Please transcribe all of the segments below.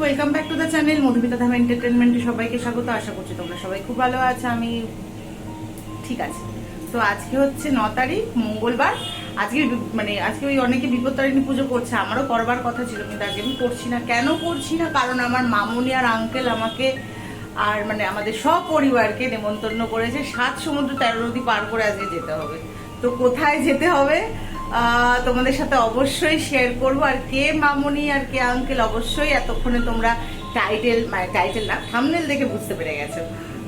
Welcome back to the channel Madhumita Dham এন্টারটেনমেন্টে সবাইকে স্বাগত, আশা করছি তোমরা সবাই খুব ভালো আছে, আমি ঠিক আছে। তো আজকে হচ্ছে ন তারিখ, মঙ্গলবার। আজকে মানে আজকে ওই অনেকে বিপত্তারিণী পুজো করছে, আমারও করবার কথা ছিল, কিন্তু আজকে আমি করছি না। কেন করছি না? কারণ আমার মামুনি আর আঙ্কেল আমাকে আর মানে আমাদের সব পরিবারকে নেমন্তন্ন করেছে। সাত সমুদ্র তেরো নদী পার করে আজকে যেতে হবে। তো কোথায় যেতে হবে? তোমাদের সাথে অবশ্যই শেয়ার করব। আর কে মামুনি আর কে আঙ্কেল অবশ্যই এতক্ষণে তোমরা টাইটেল মানে টাইটেল না থামনেল দেখে বুঝতে পেরে গেছো।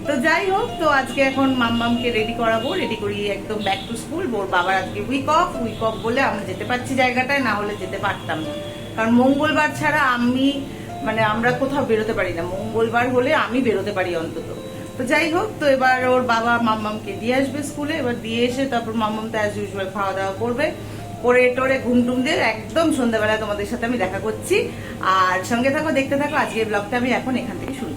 তো যাই হোক, তো আজকে এখন মাম্মামকে রেডি করাবো। রেডি করিয়ে একদম ব্যাক টু স্কুল ওর বাবার আজকে উইক অফ উইক অফ বলে আমরা যেতে পারছি জায়গাটায়, না হলে যেতে পারতাম না। কারণ মঙ্গলবার ছাড়া আমি মানে আমরা কোথাও বেরোতে পারি না। মঙ্গলবার হলে আমি বেরোতে পারি অন্তত। তো যাই হোক, তো এবার ওর বাবা মাম্মামকে দিয়ে আসবে স্কুলে। এবার দিয়ে এসে তারপর মাম্মাম তো অ্যাজ ইউজুয়াল খাওয়া দাওয়া করবে। করে টোরে ঘুমটুম দিয়ে একদম সন্ধ্যাবেলা তোমাদের সাথে আমি দেখা করছি। আর সঙ্গে থাকো, দেখতে থাকো, আজকের ব্লগটা আমি এখন এখান থেকে শুরু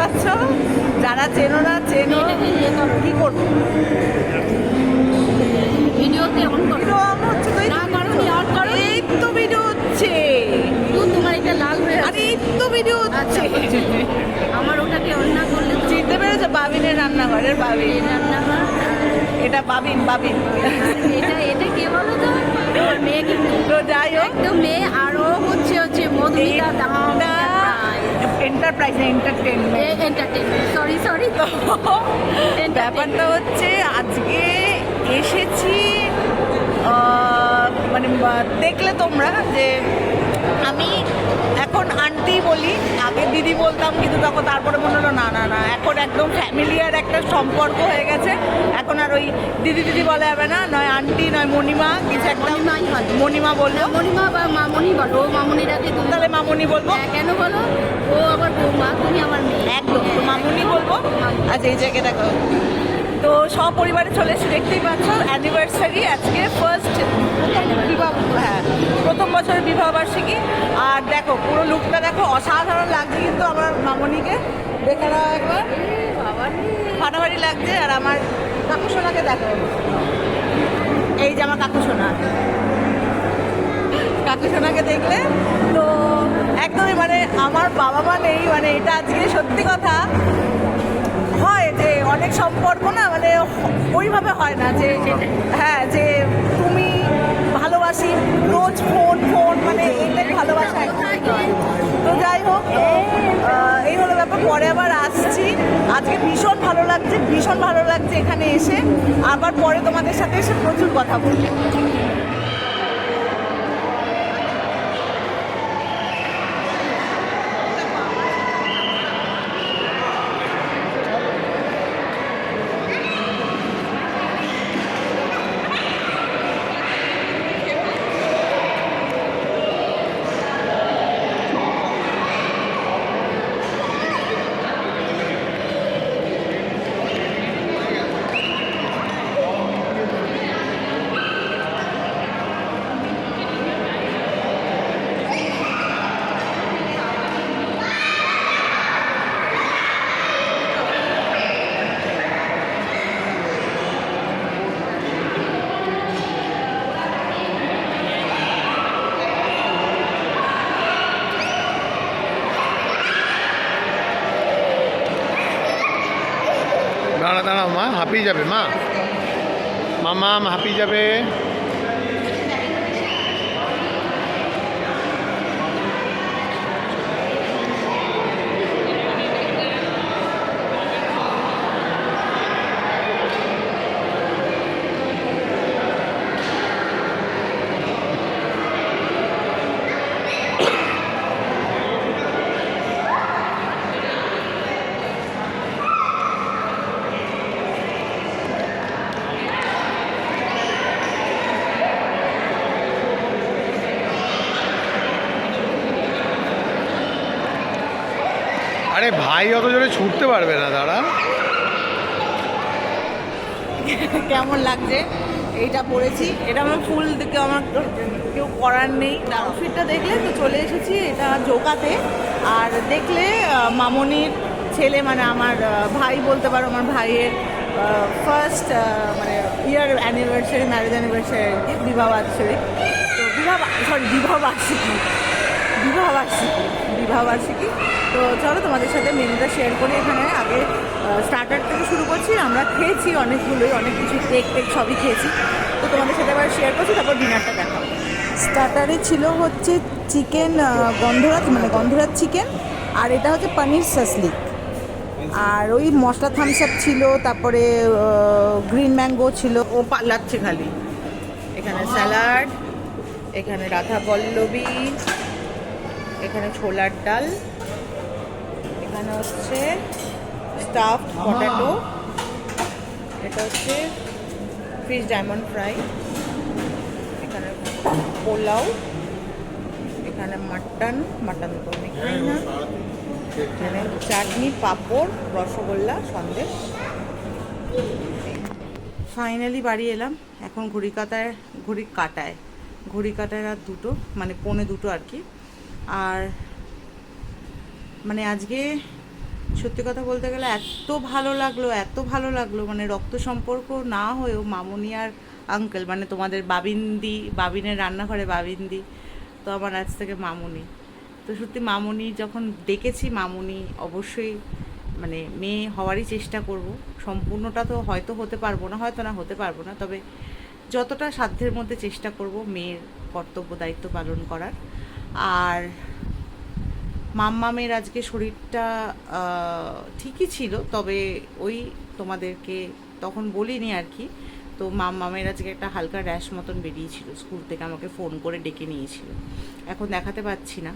পাচ্ছ? যারা চেনো না চেনো। কি করব? ভিডিওতে অন করো? অন হচ্ছে তো না করো নি অন করো এই তো ভিডিও হচ্ছে। তো তোমার এটা লাল হয়ে আরে এই তো ভিডিও আচ্ছা হচ্ছে আমার ওটাকে অন না করলে তো চিনতে পেরেছ? বাবিনের রান্নাঘরের বাবিন রান্নাঘর। এটা বাবিন বাবিন। এটা এটা কে বলো তো? মেয়ে কিন্তু। তো যাই হোক। একদম মেয়ে আরও হচ্ছে হচ্ছে Madhumita Dam enterprise entertainment entertainment sorry sorry ব্যাপারটা হচ্ছে আজকে এসেছি আহ, মানে দেখলে তোমরা যে আমি এখন আন্টি বলি আগে দিদি বলতাম কিন্তু তখন তারপরে মনে হলো না না না একদম ফ্যামিলিয়ার একটা সম্পর্ক হয়ে গেছে। এখন আর ওই দিদি দিদি বলা যাবে না নয় আন্টি নয় মণিমা কিছু একটা। মণিমা বলল। মণিমা বা মামনি বলো ও মামনিরাকে তুমি তাহলে মামনি বলব। হ্যাঁ, কেন বলো? ও আমার বৌমা তুমি আমার মেয়ে। একদম তো মামুনি বলব। আচ্ছা এই জায়গায় দেখো। তো সপরিবারে চলে এসে দেখতেই পাচ্ছ অ্যানিভার্সারি আজকে ফার্স্ট বিবাহ হ্যাঁ প্রথম বছরের বিবাহবার্ষিকী। আর দেখো পুরো লুকটা দেখো অসাধারণ লাগছে কিন্তু আমার মামনিকে। দেখে নাও একবার? ফাটাফাটি লাগছে আর আমার কাকু সোনাকে দেখো। এই যে আমার কাকু সোনা। কাকু সোনাকে দেখলে তো একদমই মানে আমার বাবা মা নেই মানে এটা আজকে সত্যি কথা। হয় যে অনেক সম্পর্ক না মানে ওইভাবে হয় না যে হ্যাঁ যে তুমি ভালোবাসি, রোজ ফোন ফোন মানে এইটাই ভালোবাসা তো যাই হোক পরে আবার আসছি। আজকে ভীষণ ভালো লাগছে, ভীষণ ভালো লাগছে এখানে এসে। আবার পরে তোমাদের সাথে এসে প্রচুর কথা বলব। মা হাঁপিয়ে যাবে মা। মামা হাঁপিয়ে যাবে। আরে ভাই অত জোরে ছুটতে পারবে না, দাঁড়া। কেমন লাগছে? এইটা পরেছি এটা আমার ফুল দিকে আমার কেউ করার নেই। আউটফিটটা দেখলে তো চলে এসেছি, এটা জোকাতে। আর দেখলে মামনির ছেলে মানে আমার ভাই বলতে পারো, আমার ভাইয়ের ফার্স্ট মানে ইয়ার অ্যানিভার্সারি ম্যারেজ অ্যানিভার্সারি আর কি, বিবাহ বার্ষিকী। তো বিবাহ সরি বিবাহ বার্ষিকী। বিবাহ বার্ষিকী। বিবাহ বার্ষিকী। তো চলো তোমাদের সাথে মেনুটা শেয়ার করি এখানে। আগে স্টার্টার থেকে শুরু করছি। আমরা খেয়েছি অনেকগুলোই অনেক কিছু কেক টেক সবই খেয়েছি। তো তোমাদের সাথে আবার শেয়ার করছি তারপর ডিনারটা দেখাবো। স্টার্টারে ছিল হচ্ছে চিকেন গন্ধরাজ মানে গন্ধরাজ চিকেন আর এটা হচ্ছে পনির সাসলিক আর ওই মশলা থামস আপ ছিল তারপরে গ্রিন ম্যাঙ্গো ছিল। ও পাল্লাচ্ছে খালি। এখানে স্যালাড এখানে রাধা পল্লবী এখানে ছোলার ডাল এখানে হচ্ছে স্টাফড পটাটো এটা হচ্ছে ফিশ ডায়মন্ড ফ্রাই এখানে পোলাও এখানে মাটন মাটন তো আমি খাই না। এখানে চাটনি পাঁপড় রসগোল্লা সন্দেশ। ফাইনালি বাড়ি এলাম এখন ঘড়ি কাটায় ঘড়ি কাটায় ঘড়ি কাটায় রাত দুটো মানে পৌনে দুটো আর কি। আর মানে আজকে সত্যি কথা বলতে গেলে এত ভালো লাগল, এত ভালো লাগল মানে রক্ত সম্পর্ক না হয়েও মামুনি আর আঙ্কেল মানে তোমাদের বাবিন্দি, বাবিনের রান্নাঘরে বাবিন্দি, তো আমার আজ থেকে মামুনি। তো সত্যি মামুনি, যখন ডেকেছি মামুনি, অবশ্যই মানে মেয়ে হওয়ারই চেষ্টা করব। সম্পূর্ণটা তো হয়তো হতে পারব না, হয়তো না হতে পারব না, তবে যতটা সাধ্যের মধ্যে চেষ্টা করব মেয়ের কর্তব্য দায়িত্ব পালন করার। আর মাম্মামের আজকে শরীরটা ঠিকই ছিল, তবে ওই তোমাদেরকে তখন বলিনি আর কি। তো মাম্মামের আজকে একটা হালকা র্যাশ মতন বেরিয়েছিল, স্কুল থেকে আমাকে ফোন করে ডেকে নিয়েছিল। এখন দেখাতে পাচ্ছি না,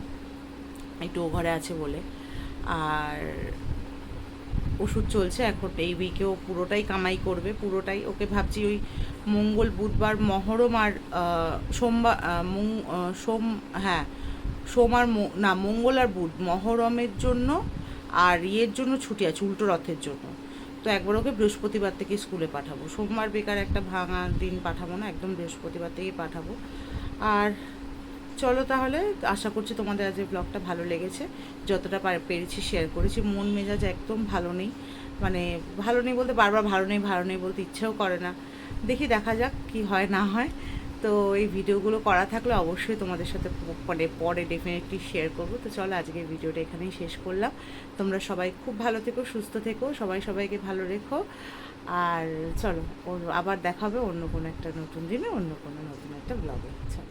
একটু ও ঘরে আছে বলে। আর ওষুধ চলছে এখন। এই উইকে ও পুরোটাই কামাই করবে, পুরোটাই। ওকে ভাবছি ওই মঙ্গল, বুধবার, মহরম আর সোমবার সোম হ্যাঁ সোম আর না, মঙ্গল আর বুধ, মহরমের জন্য আর ইয়ের জন্য ছুটি আছে, উল্টো রথের জন্য। তো একবার ওকে বৃহস্পতিবার থেকে স্কুলে পাঠাবো। সোমবার বেকার একটা ভাঙা দিন পাঠাবো না, একদম বৃহস্পতিবার থেকেই পাঠাবো। আর চলো তাহলে, আশা করছি তোমাদের আজকে ব্লগটা ভালো লেগেছে। যতটা পার- পেরেছি শেয়ার করেছি, মন মেজাজ একদম ভালো নেই। মানে ভালো নেই বলতে বারবার ভালো নেই ভালো নেই বলতে ইচ্ছেও করে না। দেখি দেখা যাক কি হয়, না হয়। তো এই ভিডিওগুলো করা থাকলে অবশ্যই তোমাদের সাথে মানে পরে ডেফিনেটলি শেয়ার করব। তো চলো আজকের ভিডিওটা এখানেই শেষ করলাম। তোমরা সবাই খুব ভালো থেকো, সুস্থ থেকো, সবাই সবাইকে ভালো রেখো। আর চলো আবার দেখাবে অন্য কোনো একটা নতুন দিনে, অন্য কোনো নতুন একটা ব্লগে